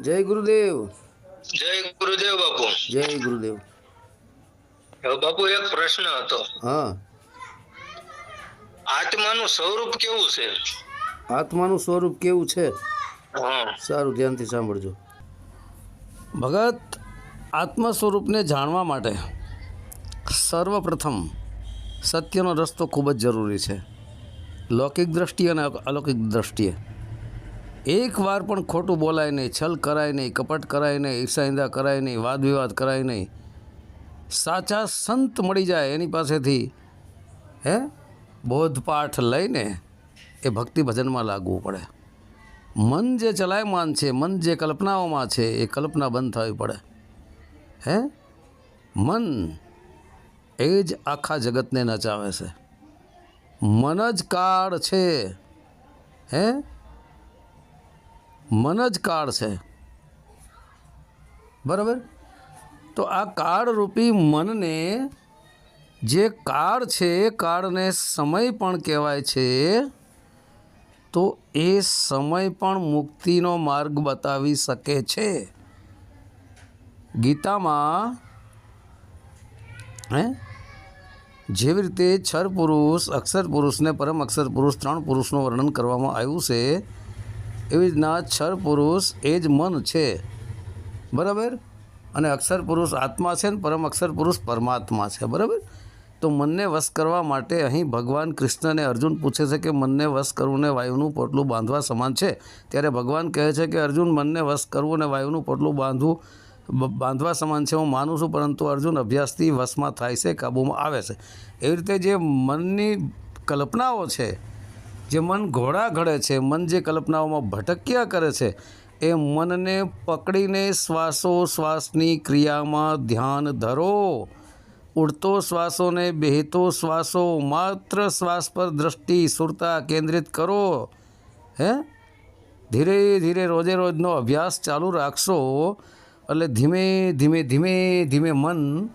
જય ગુરુદેવ. જય ગુરુદેવ બાપુ. જય ગુરુદેવ. બાપુ એક પ્રશ્ન હતો. હા. આત્માનું સ્વરૂપ કેવું છે? આત્માનું સ્વરૂપ કેવું છે? સારું ધ્યાનથી સાંભળજો. ભગત આત્મ સ્વરૂપને જાણવા માટે સર્વપ્રથમ સત્યનો રસ્તો ખૂબ જ જરૂરી છે. લૌકિક દ્રષ્ટિએ અને અલૌકિક દ્રષ્ટિએ. એક વાર પણ ખોટું બોલાય નહીં, છલ કરાય નહીં, કપટ કરાય નહીં ઈર્ષાઈંદા કરાય નહીં, વાદ વિવાદ કરાય નહીં. સાચા સંત મળી જાય એની પાસેથી. હે? બોધપાઠ લઈને એ ભક્તિ ભજનમાં લાગવું પડે. મન જે ચલાયમાન છે, મન જે કલ્પનાઓમાં છે, એ કલ્પના બંધ થવી પડે. હે? મન એ જ આખા જગતને નચાવે છે. મન જ કાળ છે. હે? મન જ કાળ છે. બરાબર? તો આ કાળરૂપી મનને જે કાળ છે કાળને સમય પણ કહેવાય છે. તો એ સમય પણ મુક્તિનો માર્ગ બતાવી શકે છે. ગીતામાં, હે? જેવી રીતે છર પુરુષ, અક્ષર પુરુષને પરમ અક્ષર પુરુષ, ત્રણ પુરુષનું વર્ણન કરવામાં આવ્યું છે એવી રીતના છર પુરુષ એ જ મન છે. બરાબર? અને અક્ષર પુરુષ આત્મા છે ને પરમ અક્ષર પુરુષ પરમાત્મા છે. બરાબર? તો મનને વશ કરવા માટે અહીં ભગવાન કૃષ્ણને અર્જુન પૂછે છે કે મનને વશ કરવું ને વાયુનું પોટલું બાંધવા સમાન છે? ત્યારે ભગવાન કહે છે કે અર્જુન, મનને વશ કરવું ને વાયુનું પોટલું બાંધવું બાંધવા સમાન છે. હું માનું છું, પરંતુ અર્જુન અભ્યાસથી વશમાં થાય છે, કાબૂમાં આવે છે. એવી રીતે જે મનની કલ્પનાઓ છે જે મન ઘોડા ઘડે છે, મન જે કલ્પનાઓમાં ભટક્યા કરે છે, એ મનને પકડીને શ્વાસો શ્વાસની ક્રિયામાં ધ્યાન ધરો. ઉડતો શ્વાસોને બેહતો શ્વાસો, માત્ર શ્વાસ પર દ્રષ્ટિ સુરતા કેન્દ્રિત કરો. હે? ધીરે ધીરે રોજે રોજનો અભ્યાસ ચાલુ રાખશો, એટલે ધીમે ધીમે ધીમે ધીમે મન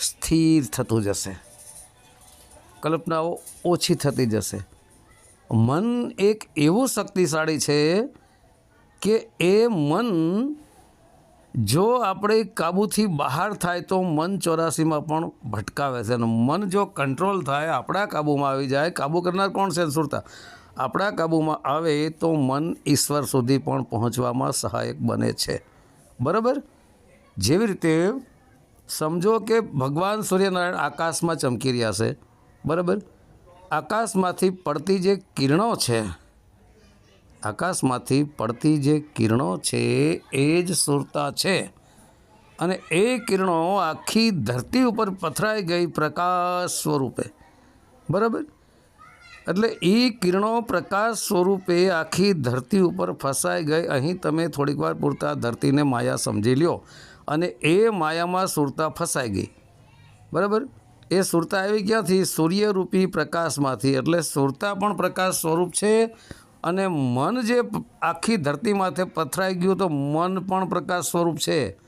સ્થિર થતું જશે. કલ્પનાઓ ઓછી થતી જશે. મન એક એવું શક્તિશાળી છે કે એ મન જો આપણે કાબૂથી બહાર થાય તો મન ચોરાસીમાં પણ ભટકાવે છે. અને મન જો કંટ્રોલ થાય, આપણા કાબૂમાં આવી જાય, કાબૂ કરનાર કોણ છે? સુરતા આપણા કાબૂમાં આવે તો મન ઈશ્વર સુધી પણ પહોંચવામાં સહાયક બને છે. બરાબર? જેવી રીતે સમજો કે ભગવાન સૂર્યનારાયણ આકાશમાં ચમકી રહ્યા છે. બરાબર? આકાશમાંથી પડતી જે કિરણો છે, આકાશમાંથી પડતી જે કિરણો છે, એ જ સુરતા છે. અને એ કિરણો આખી ધરતી ઉપર પથરાઈ ગઈ પ્રકાશ સ્વરૂપે. બરાબર? એટલે એ કિરણો પ્રકાશ સ્વરૂપે આખી ધરતી ઉપર ફસાઈ ગઈ. અહીં તમે થોડીક વાર પૂરતા ધરતીને માયા સમજી લ્યો. અને એ માયામાં સુરતા ફસાઈ ગઈ. બરાબર? એ સુરતા આવી ક્યાંથી સૂર્યરૂપી પ્રકાશમાંથી. એટલે સુરતા પણ પ્રકાશ સ્વરૂપ છે અને મન જે આખી ધરતી માથે પથરાઈ ગયું તો મન પણ પ્રકાશ સ્વરૂપ છે.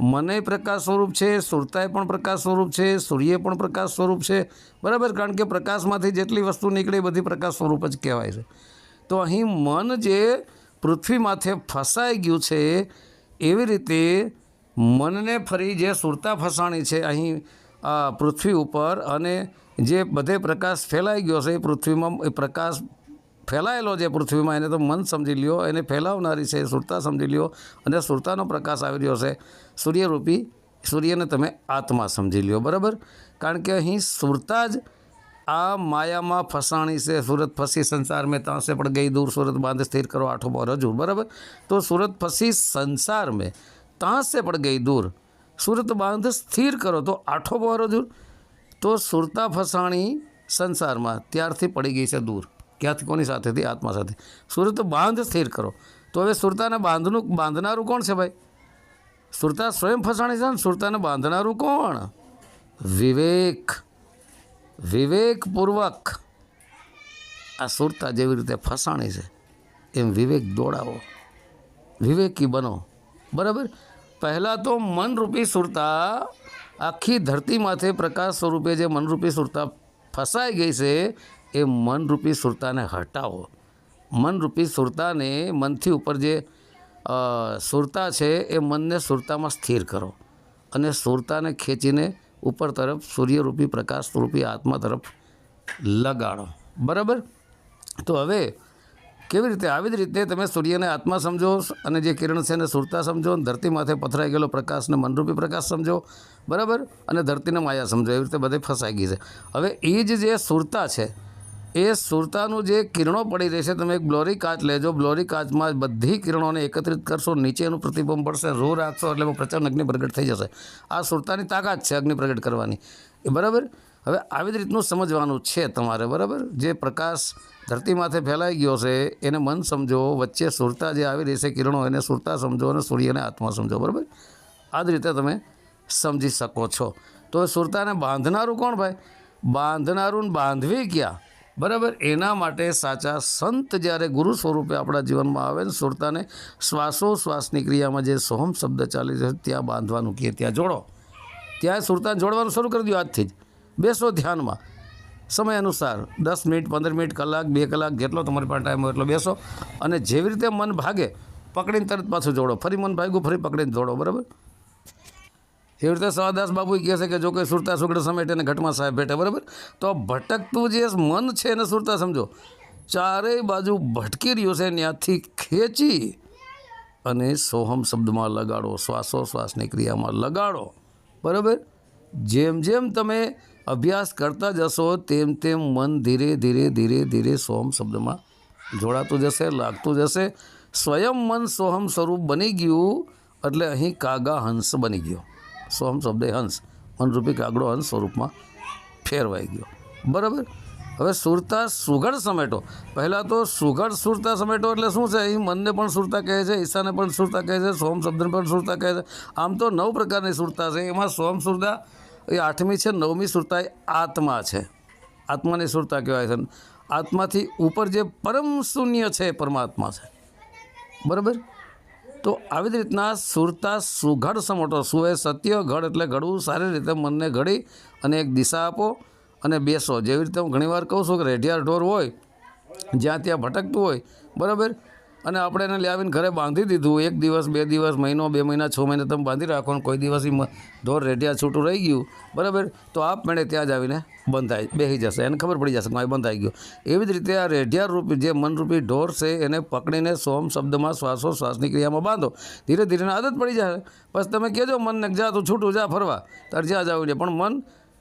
મને પ્રકાશ સ્વરૂપ છે સુરતાએ પણ પ્રકાશ સ્વરૂપ છે સૂર્ય પણ પ્રકાશ સ્વરૂપ છે. બરાબર? કારણ કે પ્રકાશમાંથી જેટલી વસ્તુ નીકળે બધી પ્રકાશ સ્વરૂપ જ કહેવાય છે. તો અહીં મન જે પૃથ્વી માથે ફસાઈ ગયું છે, એવી રીતે મનને ફરી જે સુરતા ફસાણી છે, અહીં પૃથ્વી ઉપર અને જે બધે પ્રકાશ ફેલાઈ ગયો છે એ પૃથ્વીમાં, એ પ્રકાશ ફેલાયેલો છે પૃથ્વીમાં, એને તો મન સમજી લ્યો, એને ફેલાવનારી છે, સુરતા સમજી લ્યો અને સુરતાનો પ્રકાશ આવી રહ્યો છે. સૂર્યરૂપી સૂર્યને તમે આત્મા સમજી લ્યો, બરાબર? કારણ કે અહીં સુરતા જ આ માયામાં ફસાણી છે. સુરત ફસી સંસાર મેં ત્યાં પણ ગઈ દૂર, સુરત બાંધ સ્થિર કરો આઠો પર હજુર, બરાબર? તો સુરત ફસી સંસાર મેં ત્યાં પણ ગઈ દૂર સુરત બાંધ સ્થિર કરો. તો આઠો બહારો દૂર. તો સુરતા ફસાણી સંસારમાં ત્યારથી પડી ગઈ છે દૂર. ક્યાંથી? કોની સાથેથી? આત્મા સાથે. સુરત બાંધ સ્થિર કરો. તો હવે સુરતાને બાંધનું, બાંધનારું કોણ છે ભાઈ? સુરતા સ્વયં ફસાણી છે ને? સુરતાને બાંધનારું કોણ? વિવેક. વિવેકપૂર્વક. આ સુરતા જેવી રીતે ફસાણી છે, એમ વિવેક દોડાવો. વિવેકી બનો. બરાબર? પહેલાં તો મનરૂપી સુરતા આખી ધરતી માથે પ્રકાશ સ્વરૂપે જે મનરૂપી સુરતા ફસાઈ ગઈ છે, એ મનરૂપી સુરતાને હટાવો. મનરૂપી સુરતાને મનથી ઉપર જે સુરતા છે, એ મનને સુરતામાં સ્થિર કરો અને સુરતાને ખેંચીને ઉપર તરફ સૂર્યરૂપી પ્રકાશ સ્વરૂપી આત્મા તરફ લગાડો. બરાબર? તો હવે કેવી રીતે આવી જ રીતે તમે સૂર્યને આત્મા સમજો અને જે કિરણ છે એને સુરતા સમજો અને ધરતી માથે પથરાઈ ગયેલો પ્રકાશને મનરૂપી પ્રકાશ સમજો. બરાબર? અને ધરતીને માયા સમજો. એવી રીતે બધે ફસાઈ ગઈ છે. હવે એ જ જે સુરતા છે, એ સુરતાનું જે કિરણો પડી રહેશે તમે એક બ્લોરી કાચ લેજો. બ્લોરી કાચમાં બધી કિરણોને એકત્રિત કરશો, નીચેનું પ્રતિબંધ પડશે, રો રાખશો એટલે પ્રચંડ અગ્નિ પ્રગટ થઈ જશે. આ સુરતાની તાકાત છે અગ્નિ પ્રગટ કરવાની. એ બરાબર? હવે આવી જ રીતનું સમજવાનું છે તમારે, બરાબર? જે પ્રકાશ ધરતી માથે ફેલાઈ ગયો છે, એને મન સમજો, વચ્ચે સુરતા જે આવી રહી છે, કિરણો, એને સુરતા સમજો અને સૂર્યને આત્મા સમજો, બરાબર? આ જ રીતે તમે સમજી શકો છો. તો સુરતાને બાંધનારું કોણ ભાઈ? બાંધનારું બાંધવી ક્યાં? બરાબર? એના માટે સાચા સંત જ્યારે ગુરુ સ્વરૂપે આપણા જીવનમાં આવે ને સુરતાને શ્વાસોશ્વાસની ક્રિયામાં જે સોહમ શબ્દ ચાલી છે, ત્યાં બાંધવાનું કહે, ત્યાં જોડો. ત્યાં સુરતાને જોડવાનું શરૂ કરી દો આજથી જ. બેસો ધ્યાનમાં. સમય અનુસાર દસ મિનિટ, પંદર મિનિટ, કલાક, બે કલાક જેટલો તમારી પાસે ટાઈમ હોય એટલો બેસો. અને જેવી રીતે મન ભાગે, પકડીને તરત પાછું જોડો. ફરી મન ભાગ્યું, ફરી પકડીને જોડો. બરાબર? એવી રીતે સવાદાસ બાબુ કહે છે કે જો કોઈ સુરતા સુગડ સમેટે અને ઘટમાં સાહેબ ભેટે, બરાબર? તો ભટકતું જે મન છે એને સુરતા સમજો. ચારેય બાજુ ભટકી રહ્યું છે, ત્યાંથી ખેંચી અને સોહમ શબ્દમાં લગાડો. શ્વાસો શ્વાસની ક્રિયામાં લગાડો. બરાબર? જેમ જેમ તમે અભ્યાસ કરતા જશો તેમ તેમ મન ધીરે ધીરે ધીરે ધીરે સોહમ શબ્દમાં જોડાતું જશે, લાગતું જશે. સ્વયં મન સોહમ સ્વરૂપ બની ગયું એટલે અહીં કાગા હંસ બની ગયો. સોહમ શબ્દ હંસ, મનરૂપી કાગડો હંસ સ્વરૂપમાં ફેરવાઈ ગયો. બરાબર? હવે સુરતા સુઘડ સમેટો. પહેલાં તો સુઘડ સુરતા સમેટો એટલે શું છે? અહીં મનને પણ સુરતા કહે છે, ઈશાને પણ સુરતા કહે છે સોમ શબ્દને પણ સુરતા કહે છે. આમ તો નવ પ્રકારની સુરતા છે. એમાં સોમ સુરતા એ આઠમી છે, નવમી સુરતા એ આત્મા છે. આત્માની સુરતા કહેવાય છે. આત્માથી ઉપર જે પરમ શૂન્ય છે એ પરમાત્મા છે. બરાબર? તો આવી જ રીતના સુરતા સુઘડ સમોટો, સુએ સત્ય ઘડ એટલે ઘડવું સારી રીતે મનને ઘડી અને એક દિશા આપો અને બેસો. જેવી રીતે હું ઘણીવાર કહું છું કે રેઢિયાર ઢોર હોય, જ્યાં ત્યાં ભટકતું હોય, બરાબર? અને આપણે એને લાવીને ઘરે બાંધી દીધું. એક દિવસ, બે દિવસ, મહિનો, બે મહિના, છ મહિના તમે બાંધી રાખો કોઈ દિવસ ઢોર રેઢિયા છૂટું રહી ગયું. બરાબર? તો આપમેળે ત્યાં જ આવીને બંધાઈ બેસી જશે. એને ખબર પડી જશે કે મારે બંધાઈ ગયો. એવી જ રીતે આ રેઢિયાર રૂપી, જે મનરૂપી ઢોર છે, એને પકડીને સોમ શબ્દમાં શ્વાસો શ્વાસની ક્રિયામાં બાંધો. ધીરે ધીરે આદત પડી જાય. બસ તમે કહેજો મનને જા, તું છૂટું, જા, ફરવા. તારે જ્યાં જવું છે. પણ મન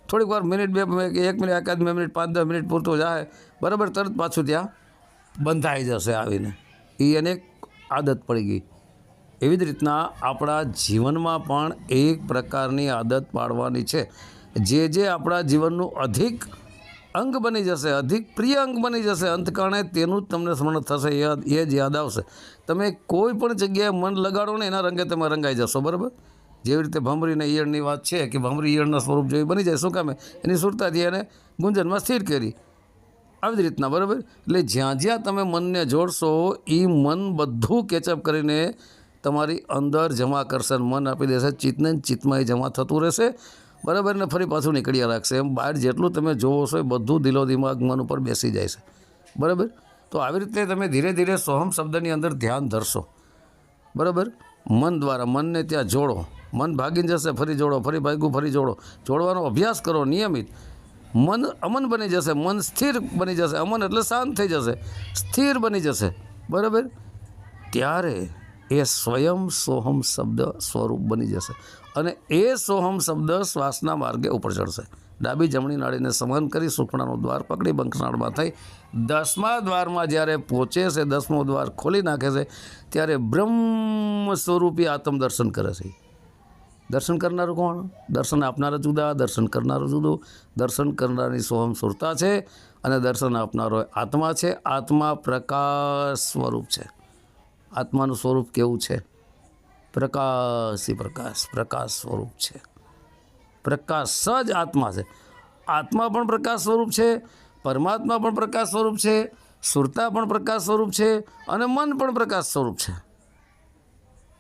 થોડીક વાર મિનિટ, બે એક મિનિટ, એકાદ બે મિનિટ, પાંચ, દસ મિનિટ પૂરતું જાય. બરાબર? તરત પાછું ત્યાં બંધાઈ જશે આવીને. એ એને આદત પડી ગઈ. એવી જ રીતના આપણા જીવનમાં પણ એક પ્રકારની આદત પાડવાની છે. જે જે આપણા જીવનનું અધિક અંગ બની જશે, અધિક પ્રિય અંગ બની જશે અંતકાળે તેનું જ તમને સ્મરણ થશે યાદ, એ જ યાદ આવશે. તમે કોઈ પણ જગ્યાએ મન લગાડો ને, એના રંગે તમે રંગાઈ જશો, બરાબર? જેવી રીતે ભમરીને ઈયળની વાત છે કે ભમરી ઈયળના સ્વરૂપ જેવી બની જાય, શું કામે? એની સુરતાથી એને ગુંજનમાં સ્થિર કરી. આવી જ રીતના, બરાબર? એટલે જ્યાં જ્યાં તમે મનને જોડશો એ મન બધું કેચઅપ કરીને તમારી અંદર જમા કરશે મન આપી દેશે. ચિત્તને ચિત્તમાં એ જમા થતું રહેશે, બરાબર? ને ફરી પાછું નીકળ્યા રાખશે. એમ બહાર જેટલું તમે જોવો છો, એ બધું દિલો દિમાગ મન ઉપર બેસી જાય છે. બરાબર? તો આવી રીતે તમે ધીરે ધીરે સોહમ શબ્દની અંદર ધ્યાન ધરશો. બરાબર? મન દ્વારા મનને ત્યાં જોડો. મન ભાગીને જશે, ફરી જોડો, ફરી ભાગ્યું, ફરી જોડો. જોડવાનો અભ્યાસ કરો નિયમિત. મન અમન બની જશે, મન સ્થિર બની જશે, અમન એટલે શાંત થઈ જશે, સ્થિર બની જશે, બરાબર? ત્યારે એ સ્વયં સોહમ શબ્દ સ્વરૂપ બની જશે અને એ સોહમ શબ્દ શ્વાસના માર્ગે ઉપર ચડશે. ડાબી જમણી નાળીને સમાન કરી સુખણાનું દ્વાર પકડી બંકનાળમાં થઈ દસમા દ્વારમાં જ્યારે પહોંચે છે, દસમો દ્વાર ખોલી નાખે છે, ત્યારે બ્રહ્મ સ્વરૂપી આત્મદર્શન કરે છે. દર્શન કરનારું કોણ? દર્શન આપનારા જુદા, દર્શન કરનારો જુદું. દર્શન કરનારની સોહમ સુરતા છે અને દર્શન આપનારો આત્મા છે. આત્મા પ્રકાશ સ્વરૂપ છે. આત્માનું સ્વરૂપ કેવું છે? પ્રકાશી પ્રકાશ પ્રકાશ સ્વરૂપ છે. પ્રકાશ જ આત્મા છે. આત્મા પણ પ્રકાશ સ્વરૂપ છે, પરમાત્મા પણ પ્રકાશ સ્વરૂપ છે, સુરતા પણ પ્રકાશ સ્વરૂપ છે અને મન પણ પ્રકાશ સ્વરૂપ છે.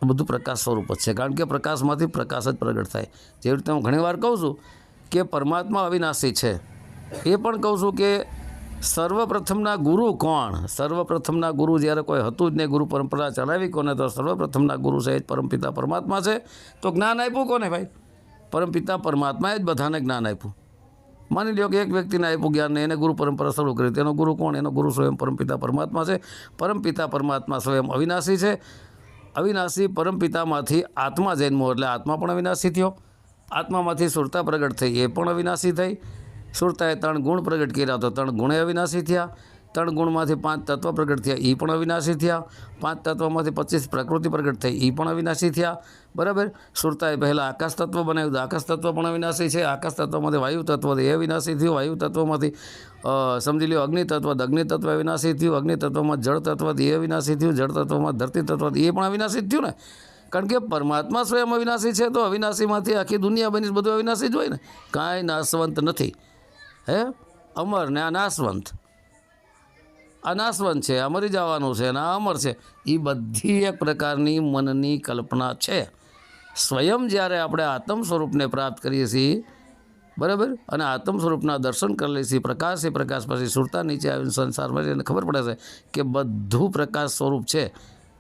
બધું પ્રકાશ સ્વરૂપ જ છે. કારણ કે પ્રકાશમાંથી પ્રકાશ જ પ્રગટ થાય. જેવી રીતે હું ઘણીવાર કહું છું કે પરમાત્મા અવિનાશી છે. એ પણ કહું છું કે સર્વપ્રથમના ગુરુ કોણ? સર્વપ્રથમના ગુરુ જ્યારે કોઈ હતું જ નહીં, ગુરુ પરંપરા ચલાવી કોને, તો સર્વપ્રથમના ગુરુ સહિત પરમપિતા પરમાત્મા છે. તો જ્ઞાન આપ્યું કોને ભાઈ? પરમપિતા પરમાત્માએ જ બધાને જ્ઞાન આપ્યું. માની લો કે એક વ્યક્તિને આપ્યું જ્ઞાન એને ગુરુ પરંપરા શરૂ કરી. તેનો ગુરુ કોણ? એનો ગુરુ સ્વયં પરમપિતા પરમાત્મા છે. પરમપિતા પરમાત્મા સ્વયં અવિનાશી છે. અવિનાશી પરમપિતામાંથી આત્મા જન્મો એટલે આત્મા પણ અવિનાશી થયો. આત્મામાંથી સુરતા પ્રગટ થઈ એ પણ અવિનાશી થઈ. સુરતાએ ત્રણ ગુણ પ્રગટ કર્યા તો ત્રણ ગુણે અવિનાશી થયા. ત્રણ ગુણમાંથી પાંચ તત્વ પ્રગટ થયા. એ પણ અવિનાશી થયા. પાંચ તત્વમાંથી પચીસ પ્રકૃતિ પ્રગટ થઈ. એ પણ અવિનાશી થયા. બરાબર? સુરતાએ પહેલાં આકાશ તત્વ બનાવ્યું આકાશ તત્વ પણ અવિનાશી છે. આકાશ તત્વમાંથી વાયુ તત્વ એ અવિનાશી થયું. વાયુ તત્વમાંથી સમજી લ્યો, અગ્નિ તત્વ અગ્નિ તત્વ અવિનાશી થયું. અગ્નિ તત્વમાં જળ તત્વ એ અવિનાશી થયું. જળ તત્વમાં ધરતી તત્વ એ પણ અવિનાશી થયું ને? કારણ કે પરમાત્મા સ્વયં અવિનાશી છે તો અવિનાશીમાંથી આખી દુનિયા બની બધું અવિનાશી જ હોય ને? કાંઈ નાશવંત નથી. હે? અમર ને આ નાશવંત આ છે આ મરી જવાનું છે અને અમર છે. એ બધી એક પ્રકારની મનની કલ્પના છે. સ્વયં જ્યારે આપણે આત્મ સ્વરૂપને પ્રાપ્ત કરીએ છીએ, બરાબર? અને આત્મ સ્વરૂપના દર્શન કરી લઈએ છીએ, પ્રકાશ એ પ્રકાશ પછી સુરતા નીચે આવીને સંસારમાં એને ખબર પડે છે કે બધું પ્રકાશ સ્વરૂપ છે.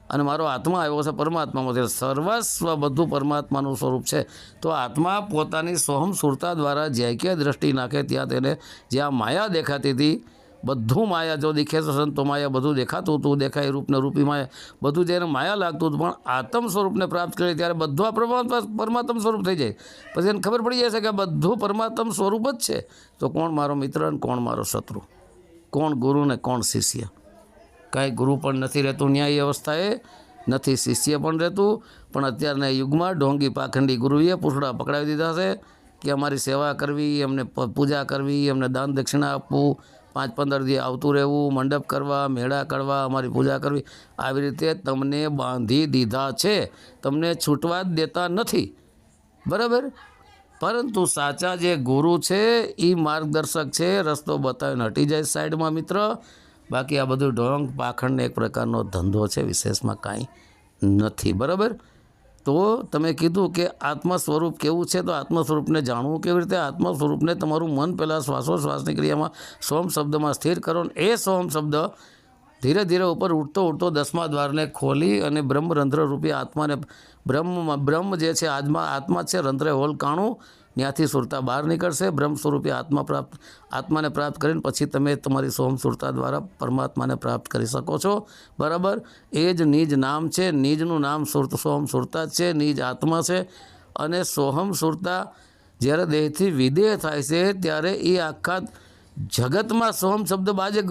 અને મારો આત્મા આવ્યો છે પરમાત્મામાંથી સર્વસ્વ બધું પરમાત્માનું સ્વરૂપ છે. તો આત્મા પોતાની સોહમ સુરતા દ્વારા જ્યાં ક્યાં દ્રષ્ટિ નાખે ત્યાં તેને જ્યાં માયા દેખાતી હતી બધું માયા જો દેખે તો સંતો માયા બધું દેખાતું હતું, દેખાય રૂપને રૂપી માયા. બધું જ્યારે માયા લાગતું હતું, પણ આત્મ સ્વરૂપને પ્રાપ્ત કરે ત્યારે બધું આ પરમાત્મા પરમાત્મ સ્વરૂપ થઈ જાય. પછી એને ખબર પડી જાય છે કે બધું પરમાત્મ સ્વરૂપ જ છે. તો કોણ મારો મિત્ર અને કોણ મારો શત્રુ? કોણ ગુરુ ને કોણ શિષ્ય? કાંઈ ગુરુ પણ નથી રહેતું. ન્યાય અવસ્થાએ નથી શિષ્ય પણ રહેતું. પણ અત્યારના યુગમાં ઢોંગી પાખંડી ગુરુએ પૂછડા પકડાવી દીધા છે. કે અમારી સેવા કરવી, અમને પૂજા કરવી, અમને દાન દક્ષિણા આપવું પાંચ પંદર દી આવતું રહેવું, મંડપ કરવા, મેળા કરવા, અમારી પૂજા કરવી, આવી રીતે તમને બાંધી દીધા છે. તમને છૂટવા જ દેતા નથી. બરાબર? પરંતુ સાચા જે ગુરુ છે એ માર્ગદર્શક છે. રસ્તો બતાવીને હટી જાય સાઈડમાં મિત્ર. બાકી આ બધું ઢોંગ પાખણને એક પ્રકારનો ધંધો છે, વિશેષમાં કાંઈ નથી. બરાબર? તો તમે કીધું કે આત્મ સ્વરૂપ કેવું છે? તો આત્મ સ્વરૂપને જાણવું કેવી રીતે? આત્મ સ્વરૂપને તમારું મન પહેલાં શ્વાસોશ્વાસની ક્રિયામાં સોમ શબ્દમાં સ્થિર કરો એ સોમ શબ્દ ધીરે ધીરે ઉપર ઉઠતો ઉઠતો દસમા દ્વારને ખોલી અને બ્રહ્મરંધ્ર રૂપી આત્માને બ્રહ્મ બ્રહ્મ જે છે, આજમાં આત્મા છે, રંધ્રે હોલ કાણું ત્યાંથી સુરતા બહાર નીકળશે, બ્રહ્મ સ્વરૂપે આત્મા પ્રાપ્ત, આત્માને પ્રાપ્ત કરીને પછી તમે તમારી સોમ સુરતા દ્વારા પરમાત્માને પ્રાપ્ત કરી શકો છો. બરાબર? એ જ નિજ નામ છે, નિજનું નામ સુરત, સોમ સુરતા જ છે, નિજ આત્મા છે. અને સોહમ સુરતા જ્યારે દેહથી વિદેહ થાય છે, ત્યારે એ આખા જગતમાં સોહમ શબ્દ બાજે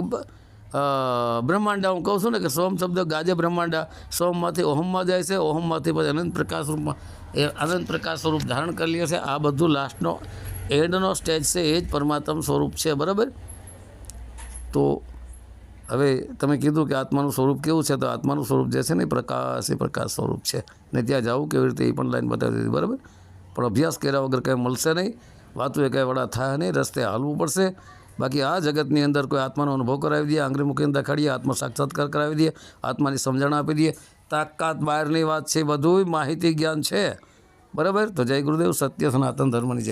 બ્રહ્માંડા, હું કહું છું ને કે સોમ શબ્દ ગાજે બ્રહ્માંડા, સોમમાંથી ઓહમમાં જાય છે, ઓહમમાંથી પછી અનંત પ્રકાશ રૂપમાં એ આનંદ પ્રકાશ સ્વરૂપ ધારણ કરી લે છે. આ બધું લાસ્ટનો એન્ડનો સ્ટેજ છે. એ જ પરમાત્મ સ્વરૂપ છે, બરાબર? તો હવે તમે કીધું કે આત્માનું સ્વરૂપ કેવું છે? તો આત્માનું સ્વરૂપ જે છે ને પ્રકાશ, એ પ્રકાશ સ્વરૂપ છે. ને ત્યાં જવું કેવી રીતે એ પણ લાઈન બતાવી દીધી, બરાબર? પણ અભ્યાસ કર્યા વગર કંઈ મળશે નહીં. વાતું એ કંઈ વડા થાય નહીં. રસ્તે હાલવું પડશે. બાકી આ જગતની અંદર કોઈ આત્માનો અનુભવ કરાવી દઈએ, આંગળી મૂકીને દેખાડીએ આત્મ સાક્ષાત્કાર કરાવી દઈએ, આત્માની સમજણ આપી દઈએ. તાકાત બહારની વાત છે બધું માહિતી, જ્ઞાન છે. બરાબર? તો જય ગુરુદેવ, સત્ય, સનાતન ધર્મની જય.